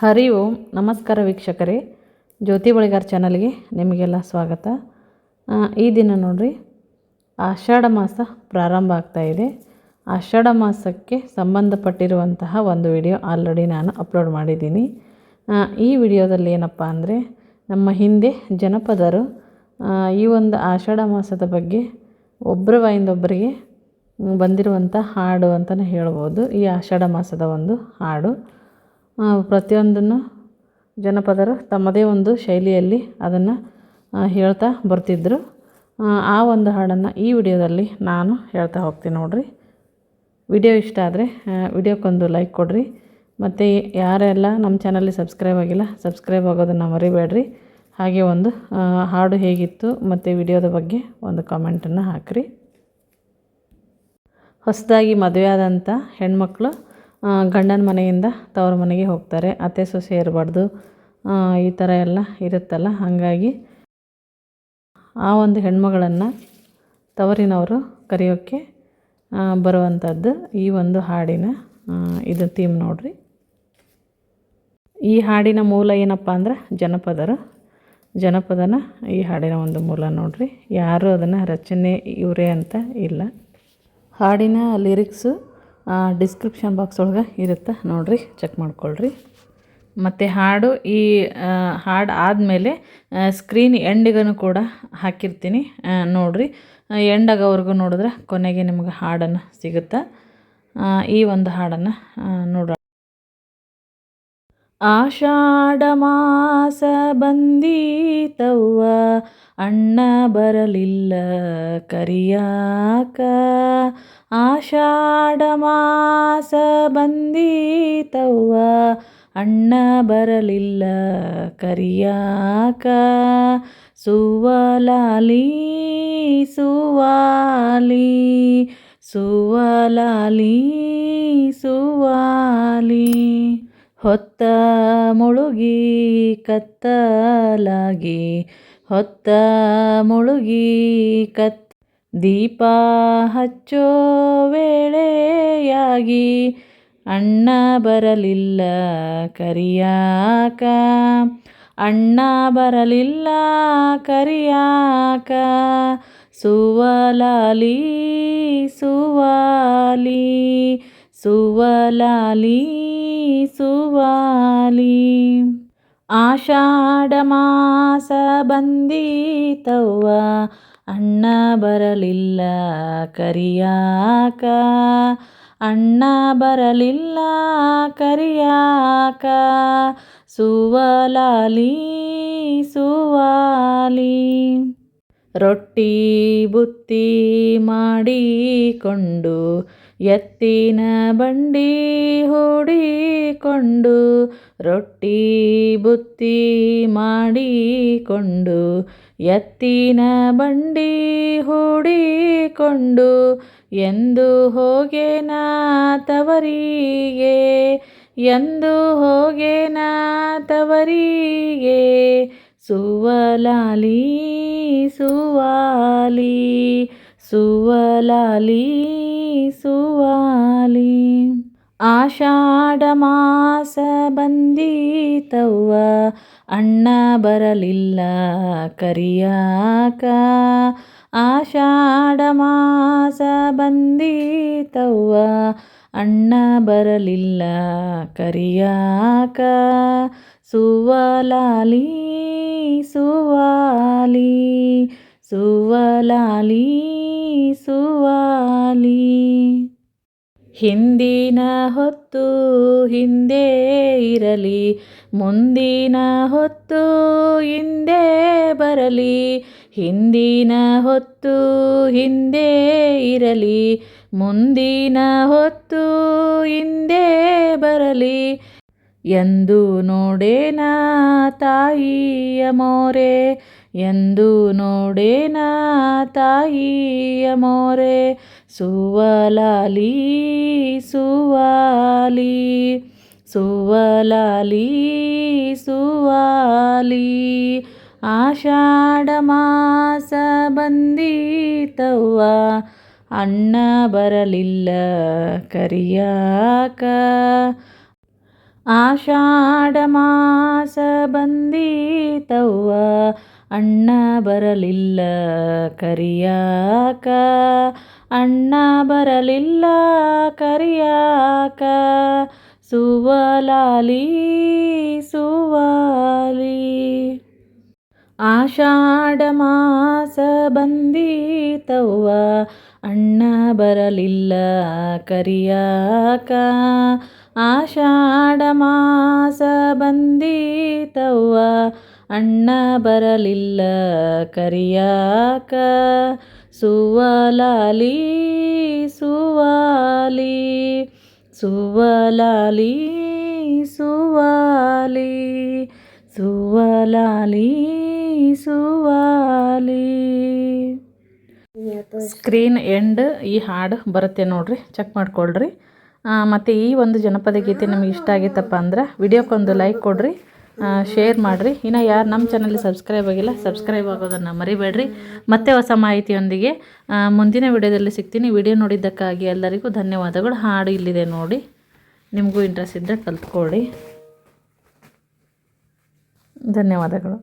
ಹರಿ ಓಂ. ನಮಸ್ಕಾರ ವೀಕ್ಷಕರೇ. ಜ್ಯೋತಿ ಬಳಿಗಾರ್ ಚಾನಲ್ಗೆ ನಿಮಗೆಲ್ಲ ಸ್ವಾಗತ. ಈ ದಿನ ನೋಡಿರಿ, ಆಷಾಢ ಮಾಸ ಪ್ರಾರಂಭ ಆಗ್ತಾ ಇದೆ. ಆಷಾಢ ಮಾಸಕ್ಕೆ ಸಂಬಂಧಪಟ್ಟಿರುವಂತಹ ಒಂದು ವಿಡಿಯೋ ಆಲ್ರೆಡಿ ನಾನು ಅಪ್ಲೋಡ್ ಮಾಡಿದ್ದೀನಿ. ಈ ವಿಡಿಯೋದಲ್ಲಿ ಏನಪ್ಪ ಅಂದರೆ, ನಮ್ಮ ಹಿಂದೆ ಜನಪದರು ಈ ಒಂದು ಆಷಾಢ ಮಾಸದ ಬಗ್ಗೆ ಒಬ್ಬರ ಬಾಯಿಂದೊಬ್ಬರಿಗೆ ಬಂದಿರುವಂಥ ಹಾಡು ಅಂತಲೇ ಹೇಳ್ಬೋದು. ಈ ಆಷಾಢ ಮಾಸದ ಒಂದು ಹಾಡು. ಪ್ರತಿಯೊಂದನ್ನು ಜನಪದರು ತಮ್ಮದೇ ಒಂದು ಶೈಲಿಯಲ್ಲಿ ಅದನ್ನು ಹೇಳ್ತಾ ಬರ್ತಿದ್ದರು ಆ, ಒಂದು ಹಾಡನ್ನು ಈ ವಿಡಿಯೋದಲ್ಲಿ ನಾನು ಹೇಳ್ತಾ ಹೋಗ್ತೀನಿ ನೋಡಿರಿ. ವಿಡಿಯೋ ಇಷ್ಟ ಆದರೆ ವಿಡಿಯೋಕ್ಕೊಂದು ಲೈಕ್ ಕೊಡಿರಿ. ಮತ್ತು ಯಾರೆಲ್ಲ ನಮ್ಮ ಚಾನಲ್ಲಿ ಸಬ್ಸ್ಕ್ರೈಬ್ ಆಗಿಲ್ಲ ಸಬ್ಸ್ಕ್ರೈಬ್ ಆಗೋದನ್ನು ಮರಿಬೇಡ್ರಿ. ಹಾಗೆ ಒಂದು ಹಾಡು ಹೇಗಿತ್ತು ಮತ್ತು ವಿಡಿಯೋದ ಬಗ್ಗೆ ಒಂದು ಕಾಮೆಂಟನ್ನು ಹಾಕಿರಿ. ಹೊಸದಾಗಿ ಮದುವೆ ಆದಂಥ ಹೆಣ್ಮಕ್ಳು ಗಂಡನ ಮನೆಯಿಂದ ತವ್ರ ಮನೆಗೆ ಹೋಗ್ತಾರೆ. ಅತ್ತೆ ಸೊಸೆ ಇರಬಾರ್ದು. ಈ ಥರ ಎಲ್ಲ ಇರುತ್ತಲ್ಲ, ಹಾಗಾಗಿ ಆ ಒಂದು ಹೆಣ್ಮಗಳನ್ನು ತವರಿನವರು ಕರೆಯೋಕ್ಕೆ ಬರುವಂಥದ್ದು ಈ ಒಂದು ಹಾಡಿನ ಇದು ಥೀಮ್ ನೋಡ್ರಿ. ಈ ಹಾಡಿನ ಮೂಲ ಏನಪ್ಪ ಅಂದ್ರೆ ಜನಪದರು. ಜನಪದನ ಈ ಹಾಡಿನ ಒಂದು ಮೂಲ ನೋಡ್ರಿ. ಯಾರು ಅದನ್ನು ರಚನೆ ಇವರೇ ಅಂತ ಇಲ್ಲ. ಹಾಡಿನ ಲಿರಿಕ್ಸು ಡಿಸ್ಕ್ರಿಪ್ಷನ್ ಬಾಕ್ಸ್ ಒಳಗೆ ಇರುತ್ತೆ. ನೋಡಿರಿ ಚೆಕ್ ಮಾಡ್ಕೊಳ್ರಿ. ಮತ್ತು ಹಾಡು ಈ ಹಾಡು ಆದಮೇಲೆ ಸ್ಕ್ರೀನ್ ಎಂಡಿಗೂ ಕೂಡ ಹಾಕಿರ್ತೀನಿ. ನೋಡಿರಿ ಎಂಡಾಗವ್ರಿಗೂ ಎಂಡ್ ನೋಡಿದ್ರೆ ಕೊನೆಗೆ ನಿಮ್ಗೆ ಹಾಡನ್ನು ಸಿಗುತ್ತೆ. ಈ ಒಂದು ಹಾಡನ್ನು ನೋಡೋಣ ಆಷಾಢ ಮಾಸ ಬಂದೀತವ್ವ, ಅಣ್ಣ ಬರಲಿಲ್ಲ ಕರಿಯಾಕ. ಆಷಾಢ ಮಾಸ ಬಂದೀತವ್ವ, ಅಣ್ಣ ಬರಲಿಲ್ಲ ಕರಿಯಾಕ. ಸುವಲಾಲಿ, ಸುವಾಲಿ ಸುವಲಾಲಿ, ಸುವಾಲಿ. ಹೊತ್ತ ಮುಳುಗಿ ಕತ್ತಲಾಗಿ, ಹೊತ್ತ ಮುಳುಗಿ ಕತ್, ದೀಪ ಹಚ್ಚೋ ವೇಳೆಯಾಗಿ, ಅಣ್ಣ ಬರಲಿಲ್ಲ ಕರಿಯಾಕ, ಅಣ್ಣ ಬರಲಿಲ್ಲ ಕರಿಯಾಕ, ಸುವಲಾಲಿ ಸುವಾಲಿ ಸುವಲಾಲಿ ಸುವಾಲಿ. ಆಷಾಢಮಾಸ ಬಂದೀತವ್ವ ಅಣ್ಣ ಬರಲಿಲ್ಲ ಕರಿಯಾಕ. ಅಣ್ಣ ಬರಲಿಲ್ಲ ಕರಿಯಾಕ. ಸುವಲಾಲಿ ಸುವಾಲಿ. ರೊಟ್ಟಿ ಬುತ್ತಿ ಮಾಡಿಕೊಂಡು, ಎತ್ತಿನ ಬಂಡಿ ಹೂಡಿಕೊಂಡು, ರೊಟ್ಟಿ ಬುತ್ತಿ ಮಾಡಿಕೊಂಡು, ಎತ್ತಿನ ಬಂಡಿ ಹೂಡಿಕೊಂಡು, ಎಂದು ಹೋಗೇನ ತವರಿಗೆ, ಎಂದು ಹೋಗೇನ ತವರಿಗೆ ಸುವಲಾಲಿ ಸುವಾಲಿ ಸುವಲಾಲಿ ಸುವಾಲಿ. ಆಷಾಢ ಮಾಸ ಬಂದೀತವ್ವ ಅಣ್ಣ ಬರಲಿಲ್ಲ ಕರಿಯಾಕ. ಆಷಾಢ ಮಾಸ ಬಂದೀತವ್ವ ಅಣ್ಣ ಬರಲಿಲ್ಲ. ಕರಿಯಾಕ, ಸುವಲಾಲಿ ಸುವಾಲಿ ಸುವಲಾಲಿ ಸುವಾಲಿ ಹಿಂದಿನ ಹೊತ್ತು ಹಿಂದೆ ಇರಲಿ, ಮುಂದಿನ ಹೊತ್ತು ಹಿಂದೆ ಬರಲಿ, ಹಿಂದಿನ ಹೊತ್ತು ಹಿಂದೆ ಇರಲಿ ಮುಂದಿನ ಹೊತ್ತು ಹಿಂದೆ ಬರಲಿ ಎಂದು ನೋಡೇನ ತಾಯಿಯ ಮೋರೆ, ಎಂದು ನೋಡೇನ ತಾಯಿಯ ಮೋರೆ, ಸುವಲಾಲಿ, ಸುವಾಲಿ ಸುವಲಾಲಿ, ಸುವಾಲಿ. ಆಷಾಢ ಮಾಸ ಬಂದೀತವ್ವ ಅಣ್ಣ ಬರಲಿಲ್ಲ, ಕರಿಯಾಕ. ಆಷಾಢ ಮಾಸ ಬಂದೀತವ್ವ, ಅಣ್ಣ ಬರಲಿಲ್ಲ, ಕರಿಯಾಕ. ಅಣ್ಣ ಬರಲಿಲ್ಲ, ಕರಿಯಾಕ. ಸುವಲಾಲಿ, ಸುವಾಲಿ. ಆಷಾಢ ಮಾಸ ಬಂದೀತವ್ವ ಅಣ್ಣ ಬರಲಿಲ್ಲ ಕರಿಯಾಕ. ಆಷಾಢ ಮಾಸ ಬಂದೀತವ್ವ. ಅಣ್ಣ ಬರಲಿಲ್ಲ ಕರಿಯಾಕ. ಸುವಲಾಲಿ, ಸುವಾಲಿ ಸುವಲಾಲಿ ಸುವಾಲಿ ಸುವಲಾಲಿ, ಸುವಾಲಿ. ಸ್ಕ್ರೀನ್ ಎಂಡ್ ಈ ಹಾಡು ಬರುತ್ತೆ ನೋಡಿರಿ ಚೆಕ್ ಮಾಡ್ಕೊಳ್ರಿ. ಮತ್ತು ಈ ಒಂದು ಜನಪದ ಗೀತೆ ನಿಮಗೆ ಇಷ್ಟ ಆಗಿತ್ತಪ್ಪ ಅಂದ್ರೆ ವಿಡಿಯೋಕ್ಕೊಂದು ಲೈಕ್ ಕೊಡ್ರಿ ಶೇರ್ ಮಾಡಿರಿ. ಇನ್ನು ಯಾರು ನಮ್ಮ ಚಾನಲ್ ಸಬ್ಸ್ಕ್ರೈಬ್ ಆಗಿಲ್ಲ ಸಬ್ಸ್ಕ್ರೈಬ್ ಆಗೋದನ್ನು ಮರಿಬೇಡ್ರಿ. ಮತ್ತೆ ಹೊಸ ಮಾಹಿತಿಯೊಂದಿಗೆ ಮುಂದಿನ ವಿಡಿಯೋದಲ್ಲಿ ಸಿಗ್ತೀನಿ. ವಿಡಿಯೋ ನೋಡಿದ್ದಕ್ಕಾಗಿ ಎಲ್ಲರಿಗೂ ಧನ್ಯವಾದಗಳು. ಹಾಡು ಇಲ್ಲಿದೆ ನೋಡಿ, ನಿಮಗೂ ಇಂಟ್ರೆಸ್ಟ್ ಇದ್ದರೆ ಕಲ್ತ್ಕೊಳ್ಳಿ. ಧನ್ಯವಾದಗಳು.